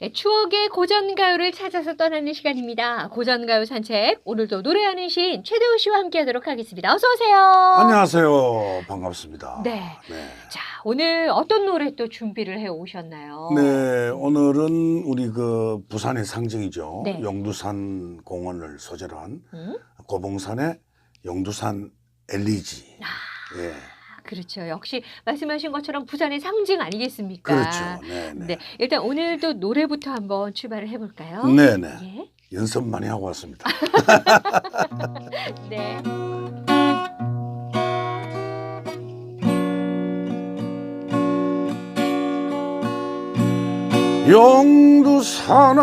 네, 추억의 고전가요를 찾아서 떠나는 시간입니다. 고전가요 산책. 오늘도 노래하는 시인 최대우 씨와 함께 하도록 하겠습니다. 어서 오세요. 안녕하세요. 반갑습니다. 네. 네. 자, 오늘 어떤 노래 또 준비를 해 오셨나요? 네, 오늘은 우리 그 부산의 상징이죠. 네. 용두산 공원을 소재로 한 음? 고봉산의 용두산 엘리지. 아, 예. 그렇죠. 역시 말씀하신 것처럼 부산의 상징 아니겠습니까? 그렇죠. 네, 네. 네, 일단 오늘도 노래부터 한번 출발을 해볼까요? 네, 네. 예. 연습 많이 하고 왔습니다. 네. 용두산아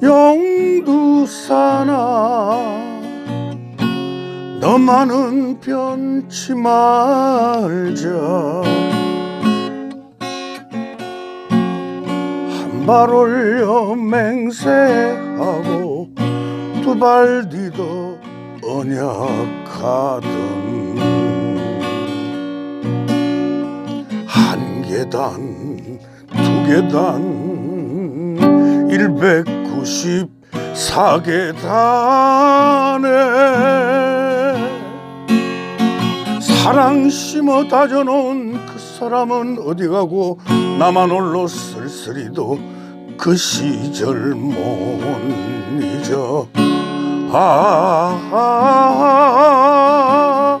용두산아 너만은 변치 말자. 한 발 올려 맹세하고 두 발 뒤도 언약하든 한 계단 두 계단 194계단에 사랑 심어 다져놓은 그 사람은 어디 가고 나만 홀로 쓸쓸히도 그 시절 못 잊어. 아, 아, 아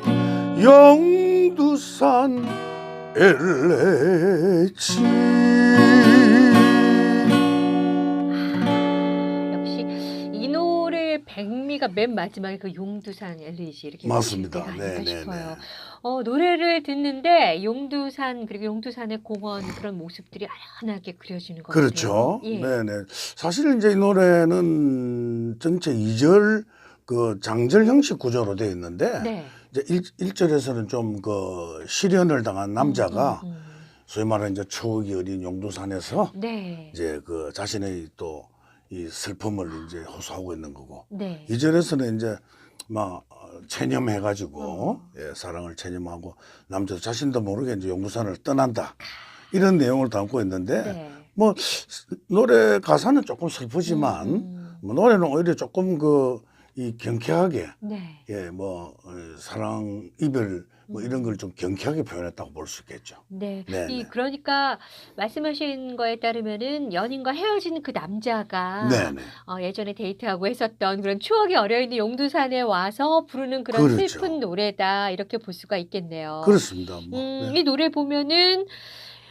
영두산 엘레지 백미가 맨 마지막에 그 용두산 엘리지 이렇게 맞습니다. 네, 네. 네. 어, 노래를 듣는데 용두산 그리고 용두산의 공원 그런 모습들이 아련하게 그려지는 것 그렇죠. 예. 네 네. 사실 이제 이 노래는 전체 2절 그 장절 형식 구조로 되어 있는데 네. 이제 1, 절에서는 좀 그 실연을 당한 남자가 음, 음, 음. 소위 말하는 이제 추억이 어린 용두산에서 네. 이제 그 자신의 또 이 슬픔을 이제 호소하고 있는 거고 네. 이 절에서는 이제 막 어, 체념해 가지고 어. 예, 사랑을 체념하고 남자 자신도 모르게 이제 용두산을 떠난다 이런 내용을 담고 있는데 네. 뭐 노래 가사는 조금 슬프지만 음, 뭐 노래는 오히려 조금 그 이 경쾌하게 네. 예뭐 사랑 이별 뭐 이런 걸 좀 경쾌하게 표현했다고 볼 수 있겠죠. 네. 네, 이 네. 그러니까 말씀하신 거에 따르면은 연인과 헤어진 그 남자가 네 네. 어, 예전에 데이트하고 했었던 그런 추억이 어려 있는 용두산에 와서 부르는 그런 그렇죠. 슬픈 노래다 이렇게 볼 수가 있겠네요. 그렇습니다. 뭐 음, 네. 이 노래 보면은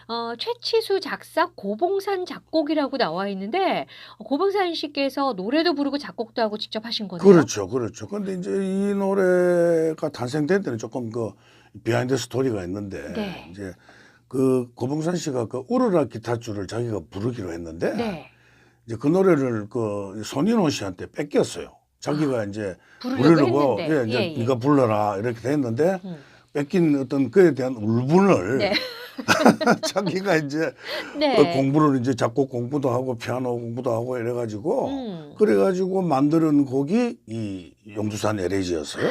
어, 최치수 작사 고봉산 작곡이라고 나와 있는데 어, 고봉산 씨께서 노래도 부르고 작곡도 하고 직접 하신 거네요. 그렇죠, 그렇죠. 근데 이제 이 노래가 탄생된 때는 조금 그 비하인드 스토리가 있는데 네. 이제 그 고봉산 씨가 그 우르라 기타줄을 자기가 부르기로 했는데 네. 이제 그 노래를 그 손인호 씨한테 뺏겼어요. 자기가 이제 부르려고. 예, 이제 예, 예. 네가 불러라 이렇게 됐는데 음. 뺏긴 어떤 그에 대한 울분을 네. 자기가 이제 네. 그 공부를 이제 작곡 공부도 하고 피아노 공부도 하고 이래가지고 음. 그래가지고 만드는 곡이 이 용두산 LAG였어요.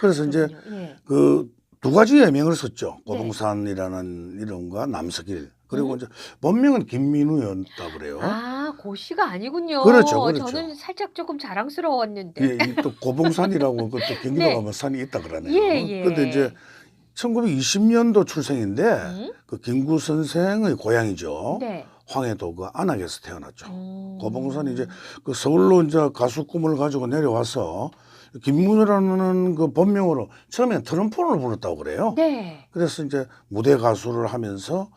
그래서 이제. 예. 그두 가지 예명을 썼죠. 네. 고동산이라는 이름과 남석일. 그리고 음. 이제 본명은 김민우였다 그래요. 아, 고시가 아니군요. 그렇죠, 그렇죠. 저는 살짝 조금 자랑스러웠는데. 예, 이또 고봉산이라고 그또 경기도 네. 가면 산이 있다 그러네요. 예, 예. 근데 이제 1920년도 출생인데 음? 그 김구 선생의 고향이죠. 네. 황해도 그 안악에서 태어났죠. 음. 고봉산이 이제 그 서울로 이제 가수 꿈을 가지고 내려와서 김문우라는 그 본명으로 처음에 트럼폰을 불렀다고 그래요. 네. 그래서 이제 무대 가수를 하면서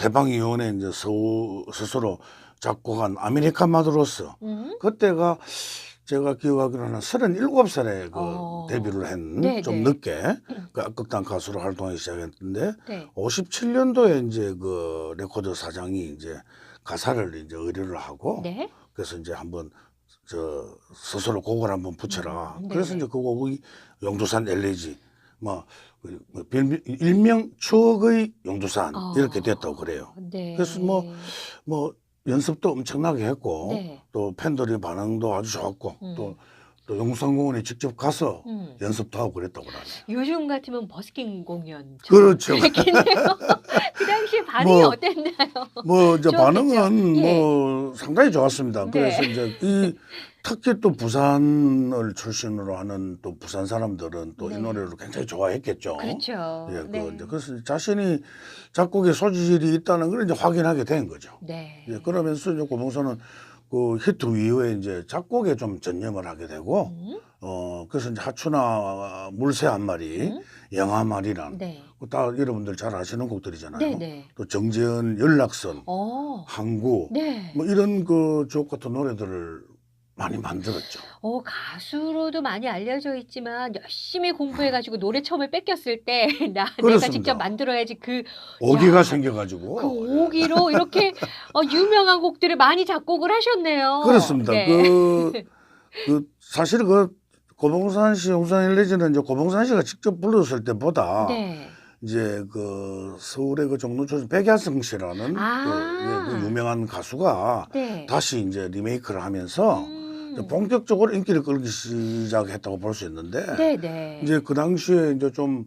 해방위원회 이제 서, 스스로 작곡한 아메리칸 마드로스 음? 그때가 제가 기억하기로는 37살에 그 어. 데뷔를 한 네, 좀 네. 늦게 그 악극단 가수로 활동하기 시작했는데 네. 57년도에 이제 그 레코드 사장이 이제 가사를 이제 의뢰를 하고 네. 그래서 이제 한번 저 스스로 곡을 한번 붙여라. 음, 그래서 네네. 이제 그 곡이 용두산 엘레지 뭐, 그, 뭐 별명, 일명 추억의 용두산 어. 이렇게 됐다고 그래요. 네. 그래서 뭐 뭐 연습도 엄청나게 했고 네. 또 팬들의 반응도 아주 좋았고 음. 또 또 용산공원에 직접 가서 음. 연습도 하고 그랬다고 그러네. 요즘 같으면 버스킹 공연 그렇죠. 그 당시 반응이 뭐, 어땠나요? 뭐 이제 좋았겠죠. 반응은 예. 뭐 상당히 좋았습니다. 네. 그래서 이제 이 특히 또 부산을 출신으로 하는 또 부산 사람들은 또이 네. 노래를 굉장히 좋아했겠죠. 그렇죠. 예, 그 네. 이제 그래서 자신이 작곡에 소질이 있다는 걸 이제 확인하게 된 거죠. 네. 예, 그러면서 이제 고봉선은 그 히트 이후에 이제 작곡에 좀 전념을 하게 되고 음, 어 그래서 이제 하추나 물새 한 마리, 음, 영화 말이란 네. 그다 여러분들 잘 아시는 곡들이잖아요. 네, 네. 또 정재현 연락선, 어. 항구 네. 뭐 이런 그 주옥 같은 노래들을 많이 만들었죠. 어, 가수로도 많이 알려져 있지만 열심히 공부해가지고 노래 처음에 뺏겼을 때 나 내가 그렇습니다. 직접 만들어야지 그, 오기가 야, 생겨가지고 그 오기로 이렇게 어, 유명한 곡들을 많이 작곡을 하셨네요. 그렇습니다. 네. 그, 그 사실 그 고봉산 씨, 홍산 일레지는 이제 고봉산 씨가 직접 불렀을 때보다 네. 이제 그 서울의 그 종로초선 백야성 씨라는 아. 그, 예, 그 유명한 가수가 네. 다시 이제 리메이크를 하면서 음. 이제 본격적으로 인기를 끌기 시작했다고 볼 수 있는데 네, 네. 이제 그 당시에 이제 좀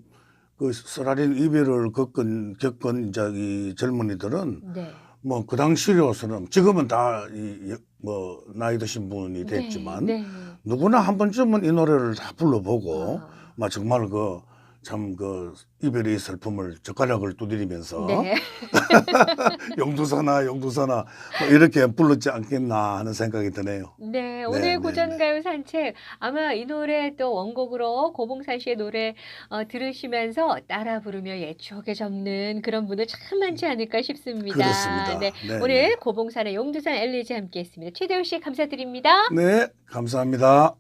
그 쓰라린 이별을 겪은 겪은 이제 이 젊은이들은 네. 뭐그 당시로서는 지금은 다 이 뭐 나이 드신 분이 됐지만 네. 네. 누구나 한 번쯤은 이 노래를 다 불러보고 아. 막 정말 그 참 그 이별의 슬픔을 젓가락을 두드리면서 네. 용두사나 용두사나 뭐 이렇게 불렀지 않겠나 하는 생각이 드네요. 네, 오늘 네, 고전가요 산책 아마 이 노래 또 원곡으로 고봉산 씨의 노래 어, 들으시면서 따라 부르며 옛 추억에 접는 그런 분들 참 많지 않을까 싶습니다. 그렇습니다. 네, 네, 오늘 네. 고봉산의 용두산 엘리지 함께했습니다. 최대호 씨 감사드립니다. 네, 감사합니다.